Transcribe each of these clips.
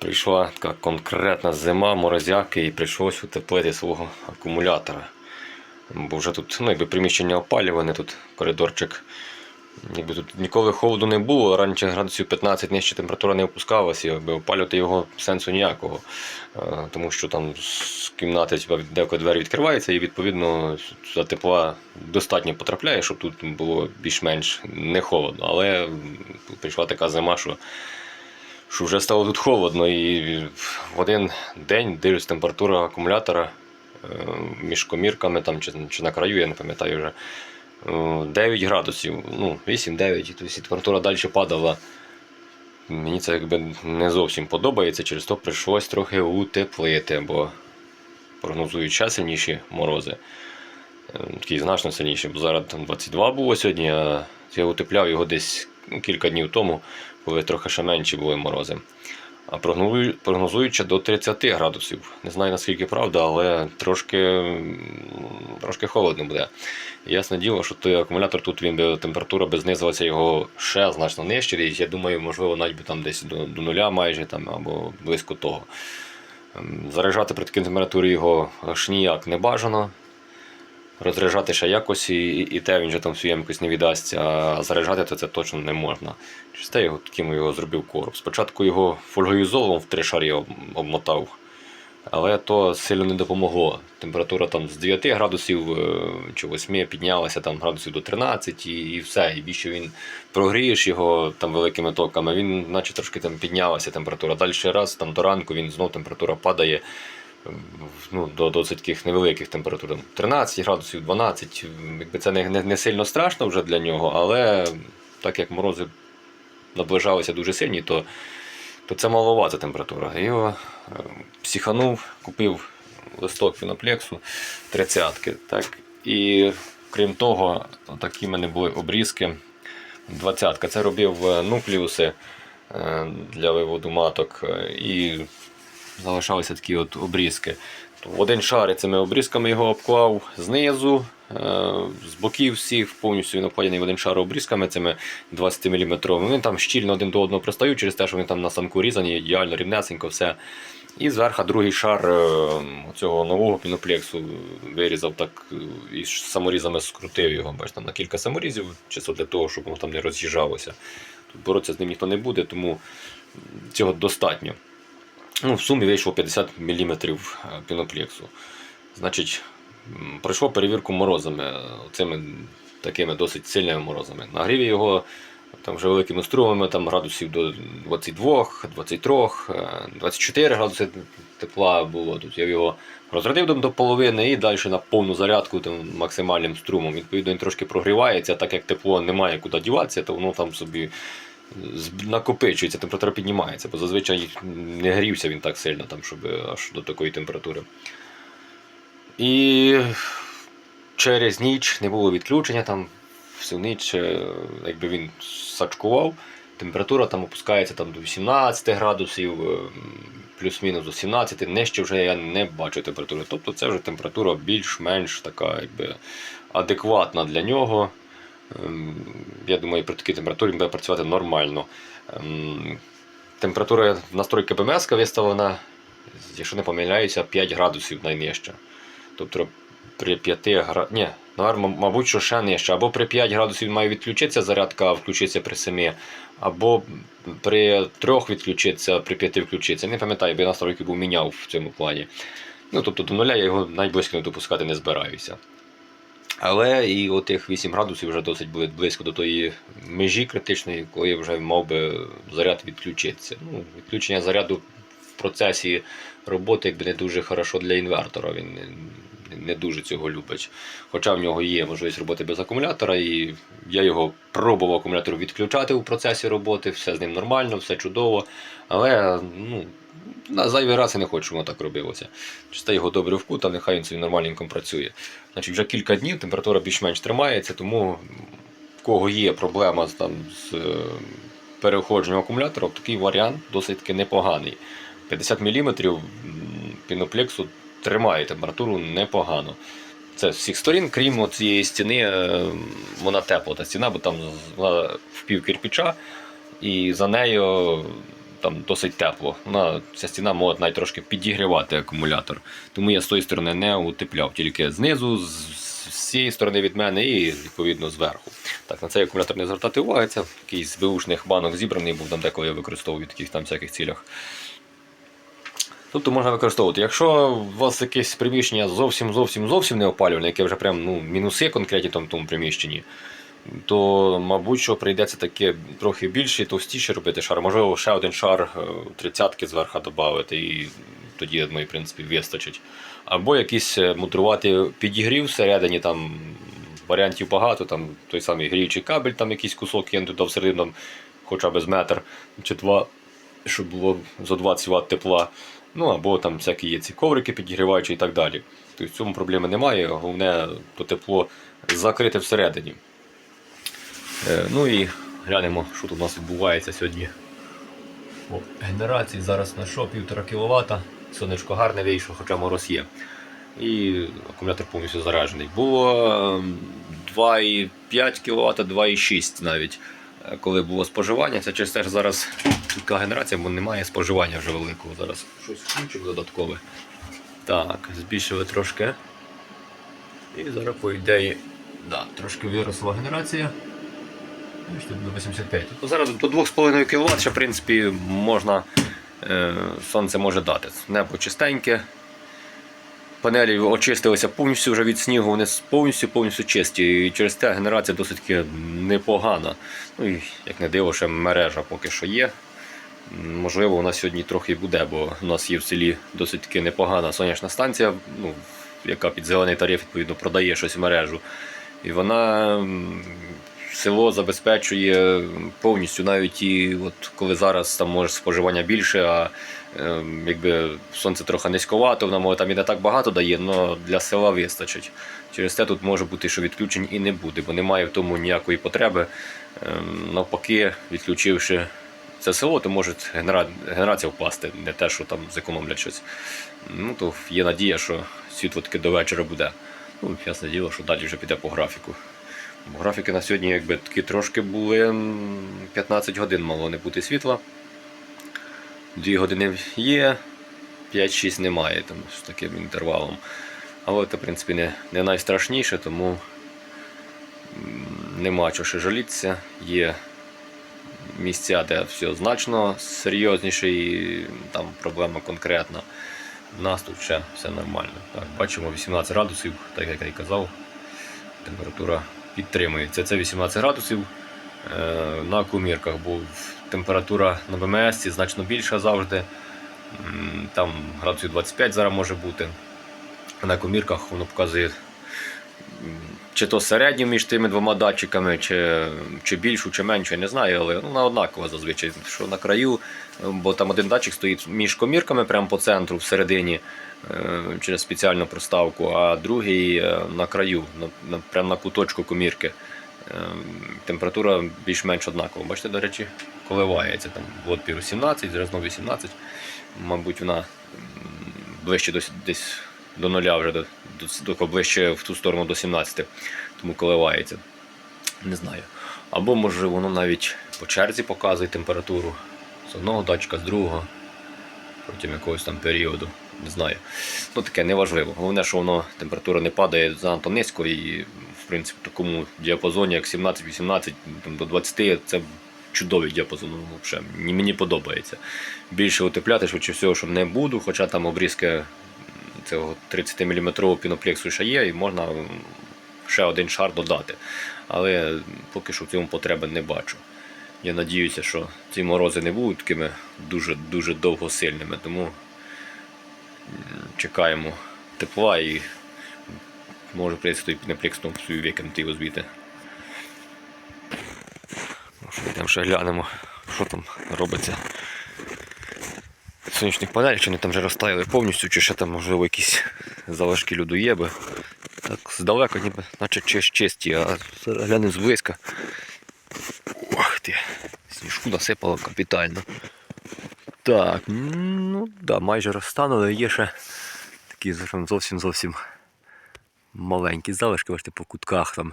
Прийшла така конкретна зима, морозяки, і прийшлось утеплити свого акумулятора. Бо вже тут ну, якби приміщення опалюване, тут коридорчик. Якби тут ніколи холоду не було, раніше градусів 15 нижче температура не опускалася, якби опалювати його сенсу ніякого. Е, Тому що там з кімнати типа, деко двері відкриваються, і відповідно за тепла достатньо потрапляє, щоб тут було більш-менш не холодно. Але прийшла така зима, що що вже стало тут холодно, і в один день дивлюсь температура акумулятора е, між комірками там, чи, чи на краю, я не пам'ятаю вже. е, 9 градусів, ну, 8-9, тобто температура далі падала. Мені це якби не зовсім подобається, через то прийшлось трохи утеплити, бо прогнозують ще сильніші морози. Е, Такі значно сильніші, бо зараз там 22 було сьогодні, а я утепляв його десь кілька днів тому, коли трохи ще менші були морози. А прогнозують до 30 градусів. Не знаю наскільки правда, але трошки, трошки холодно буде. Ясне діло, що той акумулятор тут він би температура би знизилася його ще значно нижче. Я думаю, можливо, навіть би там десь до, до нуля майже там, або близько того. Ем, Заряджати при такій температурі його аж ніяк не бажано. Розряджати ще якось, і, і, те він вже там свою ємкость не віддасть, а заряджати то це точно не можна. Через те його таким його зробив короб. Спочатку його фольгою золом в три шарі обмотав, але то сильно не допомогло. Температура там з 9 градусів е, чи 8 піднялася там градусів до 13 і, і все. І більше він прогрієш його там великими токами, він наче трошки там піднялася температура. Далі раз там до ранку він знов температура падає ну, до досить таких невеликих температур, 13 градусів, 12. Якби це не, не, не сильно страшно вже для нього, але так як морози наближалися дуже сильні, то, то це маловата температура. Його е, психанув, купив листок фіноплексу 30 так, І крім того, такі в мене були обрізки. 20-ка. Це робив е, нуклеуси е, для виводу маток. І залишалися такі от обрізки. Один шар цими обрізками його обклав знизу, е, з боків всіх, повністю він обкладений в один шар обрізками цими 20 мм. Вони там щільно один до одного пристають через те, що вони там на самку різані, ідеально рівнесенько все. І зверху другий шар е, цього нового піноплексу вирізав так е, і саморізами скрутив його, бачите, там на кілька саморізів, чисто для того, щоб воно там не роз'їжджалося. Тут боротися з ним ніхто не буде, тому цього достатньо. Ну, в сумі вийшло 50 мм піноплексу. Значить, пройшло перевірку морозами, е, цими такими досить сильними морозами. Нагрів його там вже великими струмами, там градусів до 22, 23, е, 24 градуси тепла було. Тут я його розрядив до- половини і далі на повну зарядку там, максимальним струмом. Відповідно, він трошки прогрівається, так як тепло немає куди діватися, то воно там собі накопичується, температура піднімається, бо зазвичай не грівся він так сильно, там, щоб аж до такої температури. І через ніч не було відключення, там всю ніч, е, якби він сачкував, температура там опускається там, до 18 градусів, е, плюс-мінус до 17, нижче вже я не бачу температури. Тобто це вже температура більш-менш така якби, адекватна для нього. Я думаю, при такій температурі буде працювати нормально. Ем, Температура настройки ПМС виставлена, якщо не помиляюся, 5 градусів найнижче. Тобто при 5 градусах. Ні, мабуть, що ще нижче. Або при 5 градусів має відключитися зарядка, а включиться при 7, або при 3 відключиться, при 5 включиться. Не пам'ятаю, бо я настройки був міняв в цьому плані. Ну, тобто до нуля я його навіть не допускати не збираюся. Але і отих 8 градусів вже досить буде близько до тої межі критичної, коли вже мав би заряд відключитися. Ну, відключення заряду в процесі роботи якби не дуже хорошо для інвертора. Він не, дуже цього любить. Хоча в нього є можливість роботи без акумулятора, і я його пробував акумулятор відключати у процесі роботи, все з ним нормально, все чудово. Але ну, на зайвий раз я не хочу, воно так робилося. Чисте його добре вкута, нехай він собі нормальненько працює. Значить, вже кілька днів температура більш-менш тримається, тому в кого є проблема з, там, з е, переходженням акумулятора, такий варіант досить таки непоганий. 50 мм піноплексу тримає температуру непогано. Це з всіх сторін, крім цієї стіни, е, вона тепла та стіна, бо там вона в пів кирпича, і за нею там досить тепло. Вона, ця стіна може навіть трошки підігрівати акумулятор. Тому я з тої сторони не утепляв, тільки знизу, з, цієї сторони від мене і відповідно зверху. Так, на цей акумулятор не звертати уваги, це якийсь з беушних банок зібраний, був там деколи я використовую в таких там всяких цілях. Тобто можна використовувати. Якщо у вас якесь приміщення зовсім зовсім зовсім не опалювальне, яке вже прям ну, мінуси конкретні там тому приміщенні, то, мабуть, що прийдеться таке трохи більше, і товстіше робити шар. Можливо, ще один шар е, тридцятки зверху додати, і тоді, я в принципі, вистачить. Або якийсь е, мудрувати підігрів всередині, там варіантів багато, там той самий гріючий кабель, там якийсь кусок кинути туди всередину, хоча б з метр чи два, щоб було за 20 Вт тепла. Ну або там всякі є ці коврики підігріваючі і так далі. Тобто в цьому проблеми немає, головне то тепло закрите всередині. Е, ну і глянемо, що тут у нас відбувається сьогодні. О, генерації зараз на що 1,5 кВт. Сонечко гарне вийшло, хоча мороз є. І акумулятор повністю заряджений. Було ем, 2,5 кВт, 2,6 навіть. е, Коли було споживання, це через те, що зараз така генерація, бо немає споживання вже великого. Зараз щось включимо додаткове. Так, збільшили трошки. І зараз, по ідеї, да, трошки виросла генерація. Ну, що до 85. Тобто зараз до 2,5 кВт ще, в принципі, можна, е, сонце може дати. Небо чистеньке. Панелі очистилися повністю вже від снігу, вони повністю повністю чисті. І через те генерація досить непогана. Ну і як не диво, ще мережа поки що є. Можливо, нас сьогодні трохи буде, бо у нас є в селі досить таки непогана сонячна станція, ну, яка під зелений тариф відповідно продає щось в мережу. І вона село забезпечує повністю, навіть і от коли зараз там може споживання більше, а е, якби сонце трохи низьковато, вона може там і не так багато дає, але для села вистачить. Через те тут може бути, що відключень і не буде, бо немає в тому ніякої потреби. Е, навпаки, відключивши це село, то може генерація впасти, не те, що там зекономлять щось. Ну, то є надія, що світло таки до вечора буде. Ну, ясне діло, що далі вже піде по графіку. Бо графіки на сьогодні якби такі трошки були 15 годин мало не бути світла. 2 години є, 5-6 немає там, з таким інтервалом. Але це, в принципі, не, не найстрашніше, тому нема чого ще жалітися. Є місця, де все значно серйозніше і там проблема конкретна. У нас тут ще все нормально. Так, бачимо 18 градусів, так як я і казав, температура підтримується. Це 18 градусів е, на кумірках, бо температура на ВМС значно більша завжди. Там градусів 25 зараз може бути. На комірках воно показує чи то середню між тими двома датчиками, чи, чи більшу, чи меншу, я не знаю, але ну, вона однакова зазвичай. Що на краю, бо там один датчик стоїть між комірками, прямо по центру, всередині, е, через спеціальну проставку, а другий е, на краю, на, прямо на куточку комірки. Е, Температура більш-менш однакова. Бачите, до речі, коливається. Там от пів 17, зараз знову 18. Мабуть, вона ближче десь до нуля вже до, до, ближче в ту сторону до 17, тому коливається. Не знаю. Або може воно навіть по черзі показує температуру з одного датчика, з другого протягом якогось там періоду. Не знаю. Ну таке неважливо. Головне, що воно температура не падає занадто низько і в принципі в такому діапазоні, як 17-18 там, до 20 це чудовий діапазон. Ну, взагалі, мені, подобається. Більше утепляти, швидше всього, що не буду, хоча там обрізки цього 30-мм піноплексу ще є, і можна ще один шар додати. Але поки що в цьому потреби не бачу. Я надіюся, що ці морози не будуть такими дуже-дуже довгосильними, тому чекаємо тепла і може прийти той піноплекс ну, свою викинути його звідти. Ну, Йдемо ще глянемо, що там робиться. Сонячних панелей, чи вони там вже розтаяли повністю, чи ще там можливо якісь залишки льоду є, бо так здалека ніби наче чис- чисті, а глянемо зблизька. Ох ти, сніжку насипало капітально. Так, ну да, майже розтанули, є ще такі зовсім зовсім маленькі залишки, бачите, по кутках там.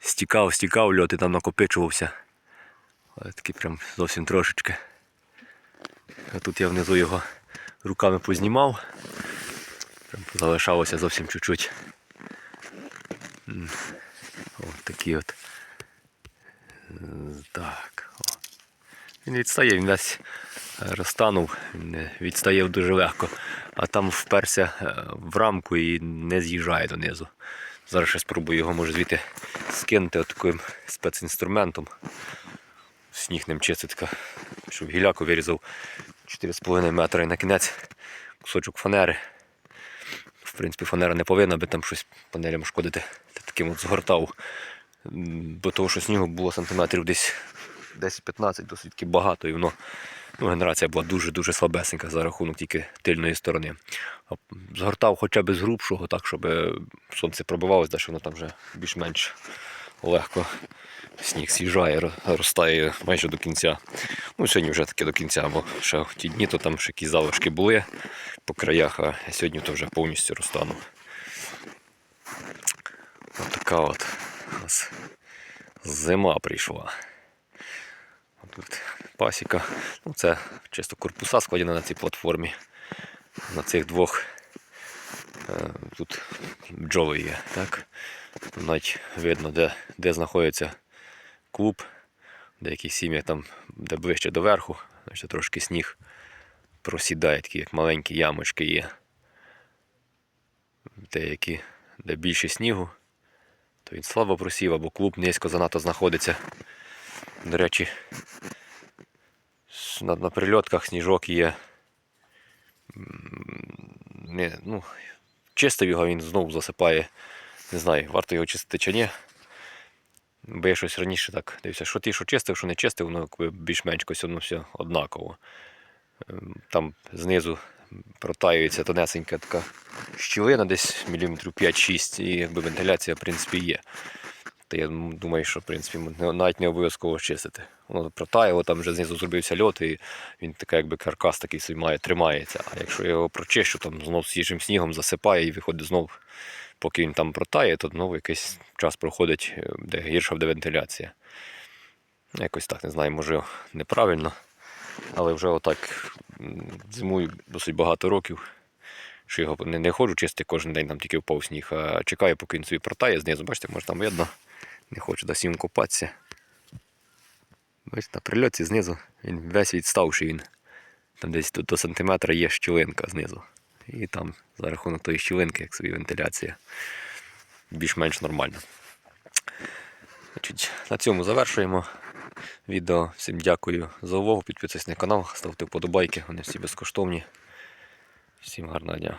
Стікав, стікав льот і там накопичувався. Але такі прям зовсім трошечки. А тут я внизу його руками познімав. Прям залишалося зовсім чуть-чуть. Ось такі от. Так. Він відстає, він весь е, розтанув, він е, відстає дуже легко, а там вперся е, в рамку і не з'їжджає донизу. Зараз ще спробую його може звідти скинути таким спецінструментом. Сніг ним чистить, щоб гіляку вирізав 4,5 метра і на кінець кусочок фанери. В принципі, фанера не повинна би там щось панелям шкодити. Та таким от згортав. Бо того, що снігу було сантиметрів десь 10-15, досить таки багато, і воно ну, генерація була дуже-дуже слабесенька за рахунок тільки тильної сторони. Згортав хоча б з грубшого, так, щоб е, сонце пробивалось, да, що воно там вже більш-менш легко сніг ро- розтає майже до кінця. Ну, сьогодні вже таки до кінця, бо ще в ті дні то там ще якісь залишки були по краях, а сьогодні то вже повністю розтанув. От така от у нас зима прийшла. Тут пасіка. Ну, це чисто корпуса складені на цій платформі. На цих двох е, тут бджоли є. Так? Навіть видно, де, де знаходиться клуб. В деяких сім'ях там, де ближче до верху, значить, трошки сніг просідає, такі як маленькі ямочки є. Деякі, де більше снігу, то він слабо просів, або клуб низько занадто знаходиться. До речі, на, на прильотках сніжок є. Не, ну, чистив його, він знову засипає. Не знаю, варто його чистити чи ні. Бо я щось раніше так дивився, що ти, що чистив, що не чистив, воно більш-менш воно все однаково. Ем, Там знизу протаюється тонесенька така щілина, десь міліметрів 5-6, і якби вентиляція, в принципі, є. Та я думаю, що в принципі навіть не обов'язково чистити. Воно протаяло, там вже знизу зробився льот, і він така, якби каркас такий собі має, тримається. А якщо я його прочищу, там знов свіжим снігом засипає і виходить знов, поки він там протає, то знову якийсь час проходить, е, де гірша буде вентиляція. Якось так не знаю, може неправильно. Але вже отак зимую досить багато років. Що його не, не ходжу чистити кожен день, там тільки впав сніг, а чекаю, поки він собі протає знизу. Бачите, може там видно. Не хочу до сім купатися. Бачите, на прильоті знизу він весь відставший він. Там десь тут до сантиметра є щілинка знизу. І там за рахунок тої щілинки, як собі вентиляція, більш-менш нормальна. Значить, на цьому завершуємо відео. Всім дякую за увагу. Підписуйтесь на канал, ставте вподобайки, вони всі безкоштовні. Всім гарного дня.